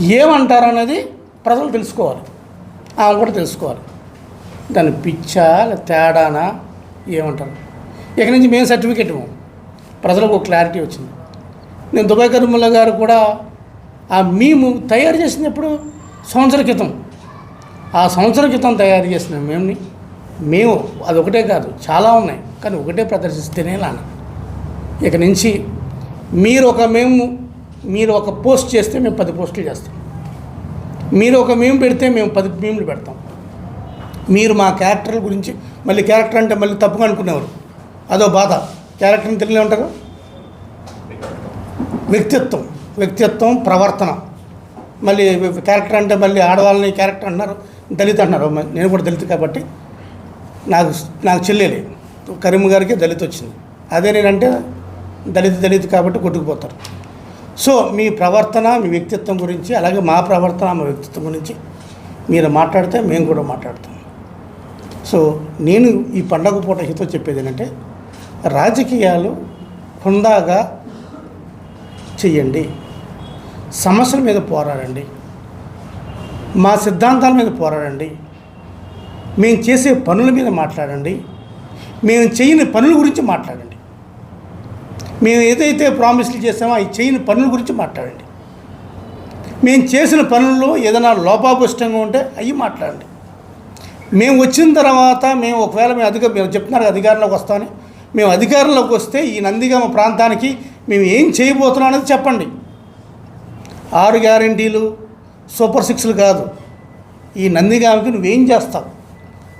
ఏమంటారు అనేది ప్రజలు తెలుసుకోవాలి. ఆమె కూడా తెలుసుకోవాలి. దాని పిచ్చా తేడానా ఏమంటారు? ఇక నుంచి మేము సర్టిఫికెట్ ప్రజలకు ఒక క్లారిటీ వచ్చింది. నేను దుబాయ్ కరీముల్లా గారు కూడా ఆ మేము తయారు చేసినప్పుడు సంవత్సర క్రితం ఆ సంవత్సర క్రితం తయారు చేసిన మేముని మేము అది ఒకటే కాదు చాలా ఉన్నాయి. కానీ ఒకటే ప్రదర్శిస్తేనే లాన. ఇక నుంచి మీరు ఒక మేము మీరు ఒక పోస్ట్ చేస్తే మేము పది పోస్టులు చేస్తాం. మీరు ఒక మేము పెడితే మేము పది మేములు పెడతాం. మీరు మా క్యారెక్టర్ల గురించి మళ్ళీ క్యారెక్టర్ అంటే మళ్ళీ తప్పుగా అనుకునేవారు. అదో బాధ. క్యారెక్టర్ని తెలియనే ఉంటారు? వ్యక్తిత్వం. వ్యక్తిత్వం ప్రవర్తన. మళ్ళీ క్యారెక్టర్ అంటే మళ్ళీ ఆడవాళ్ళని క్యారెక్టర్ అంటున్నారు దళిత అంటున్నారు. నేను కూడా దళిత కాబట్టి నాకు నాకు చెల్లెలి కరీం గారికి దళిత వచ్చింది అదే నేనంటే దళిత దళిత కాబట్టి కొట్టుకుపోతారు. సో మీ ప్రవర్తన మీ వ్యక్తిత్వం గురించి అలాగే మా ప్రవర్తన మా వ్యక్తిత్వం గురించి మీరు మాట్లాడితే మేము కూడా మాట్లాడతాం. సో నేను ఈ పండగ పూట హితో చెప్పేది ఏంటంటే రాజకీయాలు హుందాగా చెయ్యండి. సమస్యల మీద పోరాడండి. మా సిద్ధాంతాల మీద పోరాడండి. మేము చేసే పనుల మీద మాట్లాడండి. మేము చేయని పనుల గురించి మాట్లాడండి. మేము ఏదైతే ప్రామిస్లు చేసామో అవి చేయని పనుల గురించి మాట్లాడండి. మేము చేసిన పనుల్లో ఏదైనా లోపాపుష్టంగా ఉంటే అవి మాట్లాడండి. మేము వచ్చిన తర్వాత మేము ఒకవేళ మేము అధిక మేము చెప్తున్నారు అధికారంలోకి వస్తామని మేము అధికారంలోకి వస్తే ఈ నందిగామ ప్రాంతానికి మేము ఏం చేయబోతున్నాం అనేది చెప్పండి. ఆరు గ్యారంటీలు సూపర్ సిక్స్లు కాదు. ఈ నందిగామకి నువ్వేం చేస్తావు?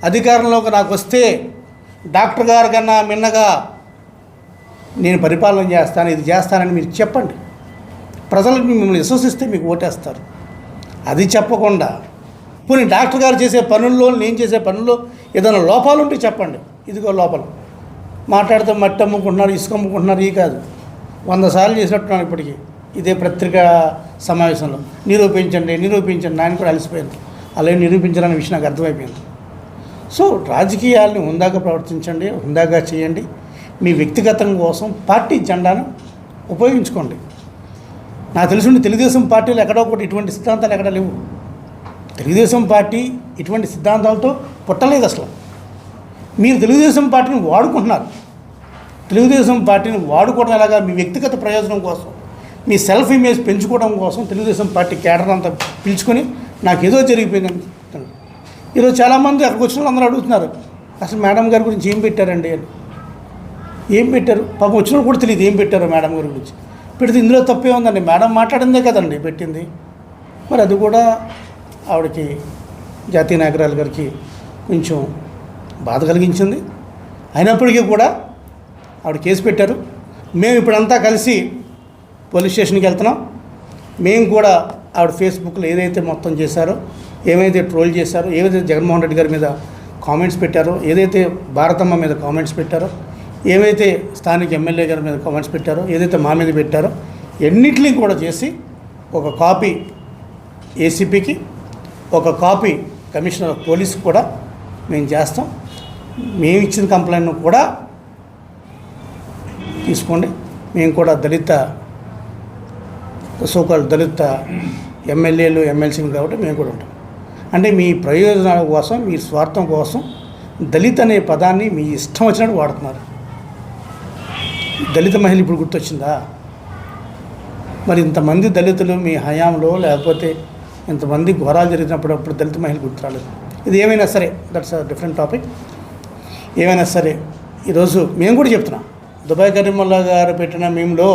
అధికారంలోకి నాకు వస్తే డాక్టర్ గారి కన్నా మిన్నగా నేను పరిపాలన చేస్తాను ఇది చేస్తానని మీరు చెప్పండి. ప్రజలు మిమ్మల్ని విశ్వసిస్తే మీకు ఓటేస్తారు. అది చెప్పకుండా పోనీ డాక్టర్ గారు చేసే పనుల్లో నేను చేసే పనుల్లో ఏదైనా లోపాలు ఉంటే చెప్పండి. ఇదిగో లోపల. మాట్లాడితే మట్టి అమ్ముకుంటున్నారు ఇసుక అమ్ముకుంటున్నారు ఈ కాదు. వంద సార్లు చేసినట్టున్నాను ఇప్పటికీ. ఇదే పత్రికా సమావేశంలో. నిరూపించండి నిరూపించండి. ఆయన కూడా అలసిపోయింది అలాగే నిరూపించాలనే విషయం నాకు అర్థమైపోయింది. సో రాజకీయాల్ని హుందాగా ప్రవర్తించండి హుందాగా చేయండి. మీ వ్యక్తిగతం కోసం పార్టీ జెండాను ఉపయోగించుకోండి. నాకు తెలిసిన తెలుగుదేశం పార్టీలు ఎక్కడో ఒకటి ఇటువంటి సిద్ధాంతాలు ఎక్కడ లేవు. తెలుగుదేశం పార్టీ ఇటువంటి సిద్ధాంతాలతో పుట్టలేదు అసలు. మీరు తెలుగుదేశం పార్టీని వాడుకుంటున్నారు. తెలుగుదేశం పార్టీని వాడుకోవడం ఎలాగా? మీ వ్యక్తిగత ప్రయోజనం కోసం మీ సెల్ఫ్ ఇమేజ్ పెంచుకోవడం కోసం తెలుగుదేశం పార్టీ కేడర్ అంతా పిలుచుకొని నాకు ఏదో జరిగిపోయిందని చెప్తున్నాడు ఈరోజు చాలామంది అక్కడికి వచ్చిన వాళ్ళు అందరూ అడుగుతున్నారు అసలు మేడం గారి గురించి ఏం పెట్టారండి? అని. ఏం పెట్టారు? పాపం వచ్చినప్పుడు కూడా తెలియదు ఏం పెట్టారు మేడం గారి గురించి. పెడితే ఇందులో తప్పే ఉందండి. మేడం మాట్లాడిందే కదండి పెట్టింది. మరి అది కూడా ఆవిడకి జాతీయ నాయకురాలు గారికి కొంచెం బాధ కలిగించింది. అయినప్పటికీ కూడా ఆవిడ కేసు పెట్టారు. మేము ఇప్పుడంతా కలిసి పోలీస్ స్టేషన్కి వెళ్తున్నాం. మేము కూడా ఆవిడ ఫేస్బుక్లో ఏదైతే మొత్తం చేశారో ఏమైతే ట్రోల్ చేశారో ఏదైతే జగన్మోహన్ రెడ్డి గారి మీద కామెంట్స్ పెట్టారో ఏదైతే భారతమ్మ మీద కామెంట్స్ పెట్టారో ఏవైతే స్థానిక ఎమ్మెల్యే గారి మీద కామెంట్స్ పెట్టారో ఏదైతే మా మీద పెట్టారో ఎన్నిటిని కూడా చేసి ఒక కాపీ ఏసీపీకి ఒక కాపీ కమిషనర్ ఆఫ్ పోలీస్ కూడా మేము చేస్తాం. మేము ఇచ్చిన కంప్లైంట్ను కూడా తీసుకోండి. మేము కూడా దళిత సోకాల్ దళిత ఎమ్మెల్యేలు ఎమ్మెల్సీలు కాబట్టి మేము కూడా ఉంటాం. అంటే మీ ప్రయోజనాల కోసం మీ స్వార్థం కోసం దళిత్ అనే పదాన్ని మీ ఇష్టం వచ్చినట్టు వాడుతున్నారు. దళిత మహిళ ఇప్పుడు గుర్తొచ్చిందా? మరి ఇంతమంది దళితులు మీ హయాంలో లేకపోతే ఇంతమంది ఘోరాలు జరిగినప్పుడు అప్పుడు దళిత మహిళ గుర్తు రాలేదు ఇది ఏమైనా సరే దట్స్ అ డిఫరెంట్ టాపిక్ ఏమైనా సరే ఈరోజు మేము కూడా చెప్తున్నాం. దుబాయ్ కరీముల్లా గారు పెట్టిన మేములో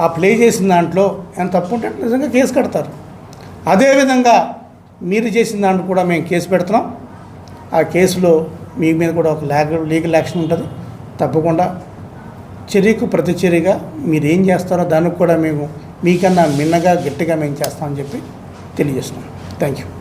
ఆ ప్లే చేసిన దాంట్లో ఎంత తప్పు ఉంటే నిజంగా కేసు కడతారు. అదేవిధంగా మీరు చేసిన దాంట్లో కూడా మేము కేసు పెడుతున్నాం. ఆ కేసులో మీ మీద కూడా ఒక లీగల్ లీగల్ యాక్షన్ ఉంటుంది. తప్పకుండా చర్యకు ప్రతిచర్యగా మీరేం చేస్తారో దానికి కూడా మేము మీకన్నా మిన్నగా గట్టిగా మేము చేస్తామని చెప్పి తెలియజేస్తున్నాం. Thank you